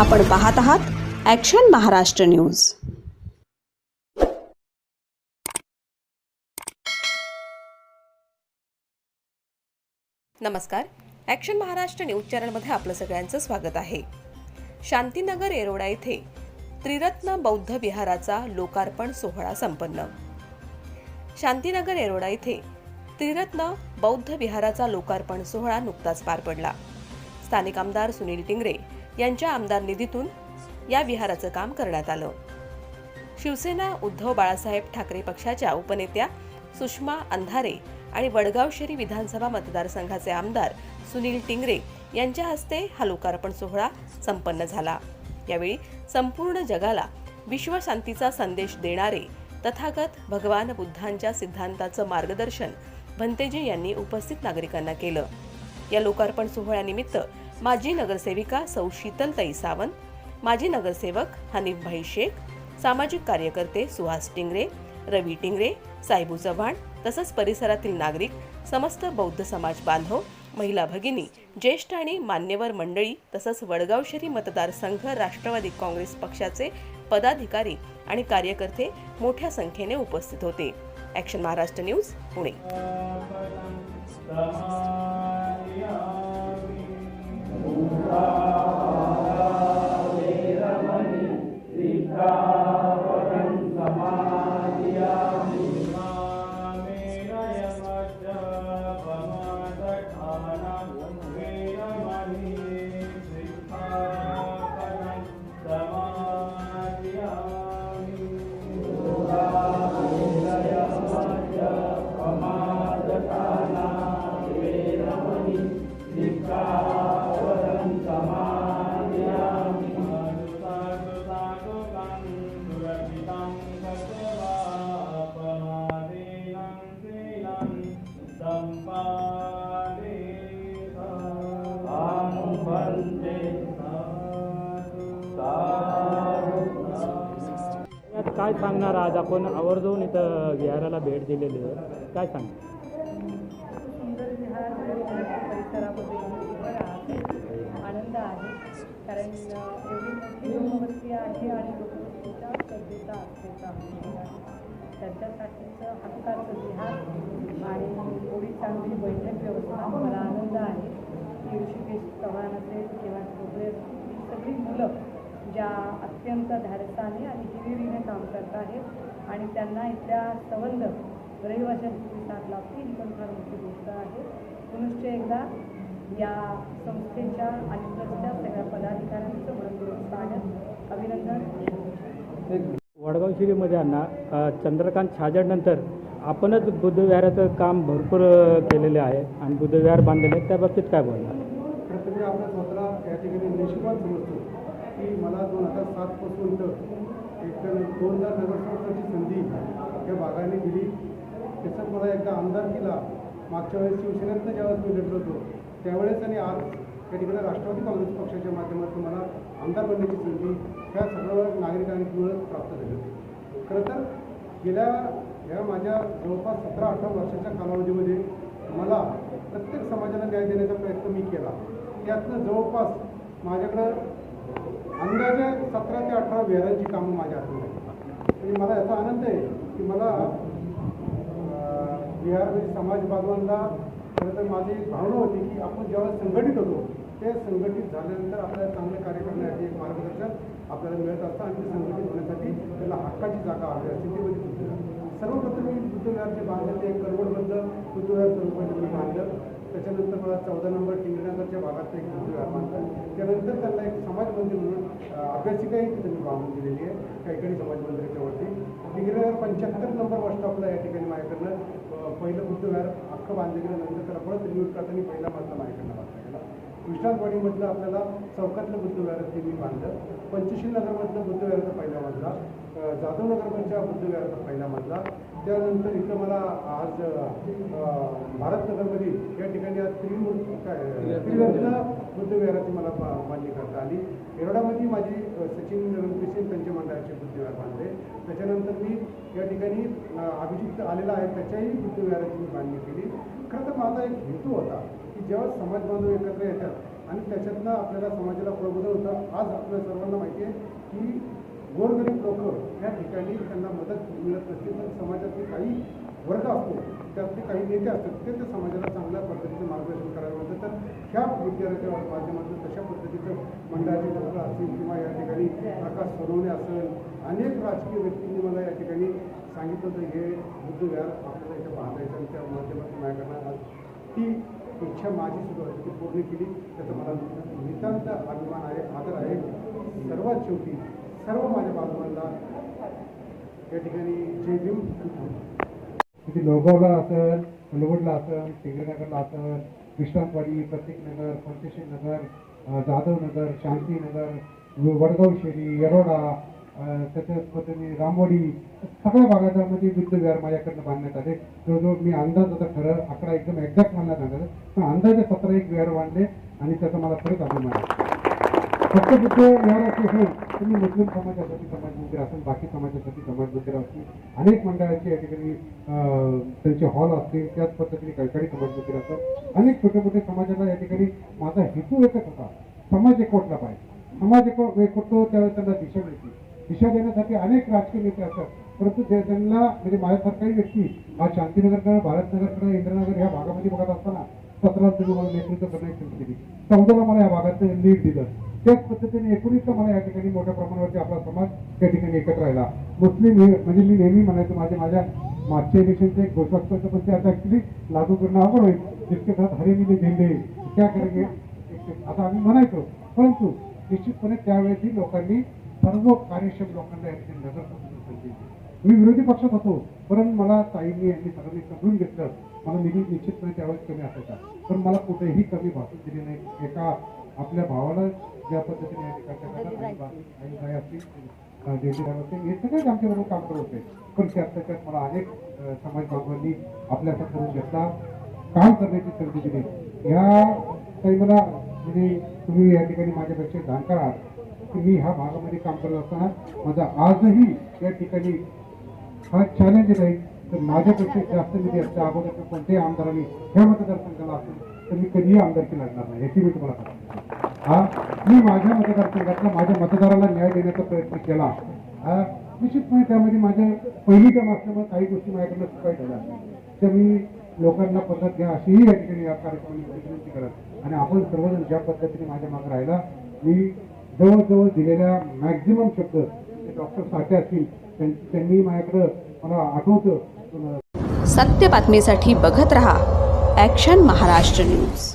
आपण पाहत आहात ॲक्शन महाराष्ट्र न्यूज नमस्कार. ॲक्शन महाराष्ट्र न्यूज चॅनलमध्ये आपलं सगळ्यांचं स्वागत आहे. शांतीनगर येरोडा येथे त्रिरत्न बौद्ध विहाराचा लोकार्पण सोहळा संपन्न. शांतीनगर येरोडा येथे त्रिरत्न बौद्ध विहाराचा लोकार्पण सोहळा नुकताच पार पडला. स्थानिक आमदार सुनील टिंगरे यांच्या आमदार निधीतून या विहाराचं काम करण्यात आलं. शिवसेना उद्धव बाळासाहेब ठाकरे पक्षाच्या उपनेत्या सुषमा अंधारे आणि वडगाव शहरी विधानसभा मतदारसंघाचे आमदार सुनील टिंगरे यांच्या हस्ते हा लोकार्पण सोहळा संपन्न झाला. यावेळी संपूर्ण जगाला विश्वशांतीचा संदेश देणारे तथागत भगवान बुद्धांच्या सिद्धांताचं मार्गदर्शन भंतेजी यांनी उपस्थित नागरिकांना केलं. या लोकार्पण सोहळ्यानिमित्त माजी नगरसेविका सौ शीतलताई सावंत माजी नगरसेवक हनीफभाई शेख सामाजिक कार्यकर्ते सुहास टिंगरे रवी टिंगरे साहेबू चव्हाण तसंच परिसरातील नागरिक समस्त बौद्ध समाज बांधव महिला भगिनी ज्येष्ठ आणि मान्यवर मंडळी तसंच वडगाव शहरी मतदारसंघ राष्ट्रवादी काँग्रेस पक्षाचे पदाधिकारी आणि कार्यकर्ते मोठ्या संख्येने उपस्थित होते. ॲक्शन महाराष्ट्र न्यूज पुणे काय सांगणार आज? आपण आवर्जून इथं विहाराला भेट दिलेली आहे. काय सांगणार सुंदर विहार परिसरामध्ये आनंद आहे. कारण एवढी मोठी लोकवस्ती आहे आणि लोकवस्तीच्या गरजेचा आस्थेचा आहे त्यांच्यासाठीचं हक्काचं विहार आणि एवढी चांगली बैठक व्यवस्था मला आनंद आहे. की ऋषिकेश चव्हाण असेल किंवा सगळे सगळी मुलं ज्या अत्यंत धाडसाने आणि हिरिरीने काम करत आहेत आणि त्यांना इथल्या संबंध रहिवाशांची साथ लाभते ही पण फार मोठी गोष्ट आहे. पुनश्च एकदा या संस्थेच्या आणि ट्रस्टच्या सगळ्या पदाधिकाऱ्यांचं मनपूर्वक स्वागत अभिनंदन. वडगाव शिरीमध्ये अण्णा चंद्रकांत छाजेडनंतर आपणच बुद्धविहाराचं काम भरपूर केलेले आहे आणि बुद्धविहार बांधलेले त्या बाबतीत काय बोलणार? प्रत्येक आपल्या स्वतःला या ठिकाणी नशिबात समजतो. की मला दोन हजार सातपासून तर एक दोन दोनदा नगरसेवकाची संधी या भागाने दिली. तसंच मला एकदा आमदार केला. मागच्या वेळेस शिवसेनेतनं ज्यावेळेस मी लढलो होतो त्यावेळेस आणि आज त्या ठिकाणी राष्ट्रवादी काँग्रेस पक्षाच्या माध्यमातून मला आमदार बनण्याची संधी ह्या सगळं नागरिकांमुळे प्राप्त झाली होती. खरं तर गेल्या या माझ्या जवळपास सतरा अठरा वर्षाच्या कालावधीमध्ये मला प्रत्येक समाजाला न्याय देण्याचा प्रयत्न मी केला. त्यातनं जवळपास माझ्याकडं अंदाजे सतरा ते अठरा विहारांची कामं माझ्या हातून आहेत. आणि मला याचा आनंद आहे की मला विहार समाज बांधवांना खरं तर माझी एक भावना होती की आपण जेव्हा संघटित होतो ते संघटित झाल्यानंतर आपल्याला चांगले कार्य करण्यासाठी एक मार्गदर्शन आपल्याला मिळत असतं आणि ते संघटित होण्यासाठी त्याला हक्काची जागा हवी असते ती म्हणजे सर्वप्रथम मी बुद्धविहारचे बांधले ते एक करवडबंद बुद्धविहार स्वरूपाने मी बांधलं. त्याच्यानंतर मला चौदा नंबर टिंगनगरच्या भागात एक बुद्धविहार बांधलं त्यानंतर त्यांना एक समाज मंदिर म्हणून अभ्यासिकाही त्यांनी बांधून दिलेली आहे काहीकडे समाज मंदिराच्या वरती टिंगनगर पंच्याहत्तर नंबर बस स्टॉपला या ठिकाणी माझ्याकडनं पहिलं बुद्धविहार अख्खं बांधलं नंतर त्याला परत रिन्यूट करताना पहिला माझा माझ्याकडनं बांधला विश्रांतवाडीमधलं आपल्याला चौकातलं बुद्धविहार ते मी बांधलं पंचशील नगरमधलं बुद्धविहाराचा पहिला मजला अं, जाधवनगरमधल्या बुद्धविहाराचा पहिला मजला त्यानंतर इथं मला आज भारतनगरमध्ये या ठिकाणी आज त्रिमूर्ती काय त्रिरत्न बुद्धविहाराची मला बांधणी करता आली. एरोडामध्ये माझी सचिन रंगपिसे त्यांच्या मंडळाचे बुद्धविहार बांधले त्याच्यानंतर मी या ठिकाणी अभिजित आलेला आहे. त्याच्याही बुद्धविहाराची मी बांधणी केली. खरं तर माझा एक हेतू होता. जेव्हा समाज बांधव एकत्र येतात आणि त्याच्यातनं आपल्याला समाजाला प्रबोधन होतं आज आपल्या सर्वांना माहिती आहे की गोरगरीब लोक या ठिकाणी त्यांना मदत मिळत नसते. पण समाजातले काही वर्ग असतो त्यातले काही नेते असतात ते त्या समाजाला चांगल्या पद्धतीचं मार्गदर्शन करायला म्हणतात. तर ह्या विद्यार्थ्याच्या माध्यमातून तशा पद्धतीचं मंडळाचे लोक असतील किंवा या ठिकाणी प्रकाश सोनवणे असेल अनेक राजकीय व्यक्तींनी मला या ठिकाणी सांगितलं होतं हे मुद्दे विहार आपल्याला इथे बांधायचं येतं त्या माध्यमातून माझ्याकडनं आज ती इच्छा माझी सुद्धा होती ती पूर्ण केली. त्याचा मला नितांत अभिमान आहे आदर आहे. सर्वात शेवटी सर्व माझ्या बांधवांना या ठिकाणी जय भीम तिथे लोगावला असेल मुलगुडला असेल टिंगरनगरला असेल विश्रांतवाडी प्रतीकनगर पंचशील नगर जाधवनगर शांतीनगर वडगाव शेरी येरोडा त्याच्याच पद्धतीने रामवाडी सगळ्या भागामध्ये म्हणजे बुद्ध विहार माझ्याकडनं बांधण्यात आले. जवळजवळ मी अंदाज आता खरं आकडा एकदम एक्झॅक्ट मला सांगायचं पण अंदाजे सतरा एक विहार बांधले आणि त्याचा मला खरंच अभिमान आहे. फक्त बुद्ध विहाराचे हो, तुम्ही मुस्लिम समाजासाठी समाज मंदिर असेल बाकी समाजासाठी समाज मंदिर असतील अनेक मंडळाचे या ठिकाणी त्यांचे हॉल असतील त्याच पद्धतीने काही समाज मंदिर असतात अनेक छोटे मोठे समाजाला या ठिकाणी माझा हेतू एकच होता. समाज एकवटला पाहिजे. समाज एक एकवटतो त्यावेळेस त्यांना दिशा मिळते. दिशा देण्यासाठी अनेक राजकीय नेते असतात. परंतु ते- त्यांना म्हणजे माझ्यासारखाही व्यक्ती हा शांतीनगरकडे भारतनगरकडे इंद्रनगर ह्या भागामध्ये बघत असताना सतरा तुम्ही मला नेतृत्व करण्याची संधी दिली. चौदाला मला या भागाचं लीड दिलं. त्याच पद्धतीने एकोणीसला मला या ठिकाणी मोठ्या प्रमाणावरती आपला समाज या ठिकाणी एकत्र राहिला. मुस्लिम हे म्हणजे मी नेहमी म्हणायचो माझ्या माझ्या मागच्या इलेक्शनचे एक घोषवाक्य पण ते आता ऍक्च्युली लागू करणं अवघड होईल. जितके साथ हरिणीने झेंडे त्या करेंगे असं आम्ही म्हणायचो. परंतु निश्चितपणे त्यावेळेसही लोकांनी सर्व कार्यक्षम लोकांना याची नजर संधी मी विरोधी पक्षात होतो परंतु मला ताईंनी यांनी सगळ्यांनी समजून घेतलं. मला निधी निश्चितपणे त्यावेळेस कमी असायचा. पण मला कुठेही कमी भाषण दिली नाही. एका आपल्या भावाला ज्या पद्धतीने या ठिकाणी हे सगळेच आमच्याबरोबर काम करत होते. पण त्यात त्याच्यात मला अनेक समाज बांधवांनी आपल्याचा करून घेतला. काम करण्याची संधी दिली. या काही मला म्हणजे तुम्ही या ठिकाणी माझ्यापेक्षा जाणकार आहात. की मी ह्या भागामध्ये काम करत असताना माझा आजही या ठिकाणी हा चॅलेंज राहील तर माझ्यापेक्षा जास्त निधी असल्या अगोदर कोणत्याही आमदारांनी ह्या मतदारसंघाला असेल तर मी कधीही आमदारकी लढणार नाही. याची मी तुम्हाला सांगतो हा मी माझ्या मतदारसंघातला माझ्या मतदाराला न्याय देण्याचा प्रयत्न केला. हा निश्चितपणे त्यामध्ये माझ्या पहिली काम असल्यामुळे काही गोष्टी माझ्याकडनं चुकाय झाल्या त्या मी लोकांना पद्धत घ्या अशीही या ठिकाणी या कार्यक्रमाने विनंती करत आणि आपण सर्वजण ज्या पद्धतीने माझ्या मागे राहिला मी जवळजवळ दिलेल्या मॅक्झिमम शब्द ते डॉक्टर साठे असतील त्यांनी माझ्याकडं मला आठवतं. सत्य बातमीसाठी बघत रहा ॲक्शन महाराष्ट्र न्यूज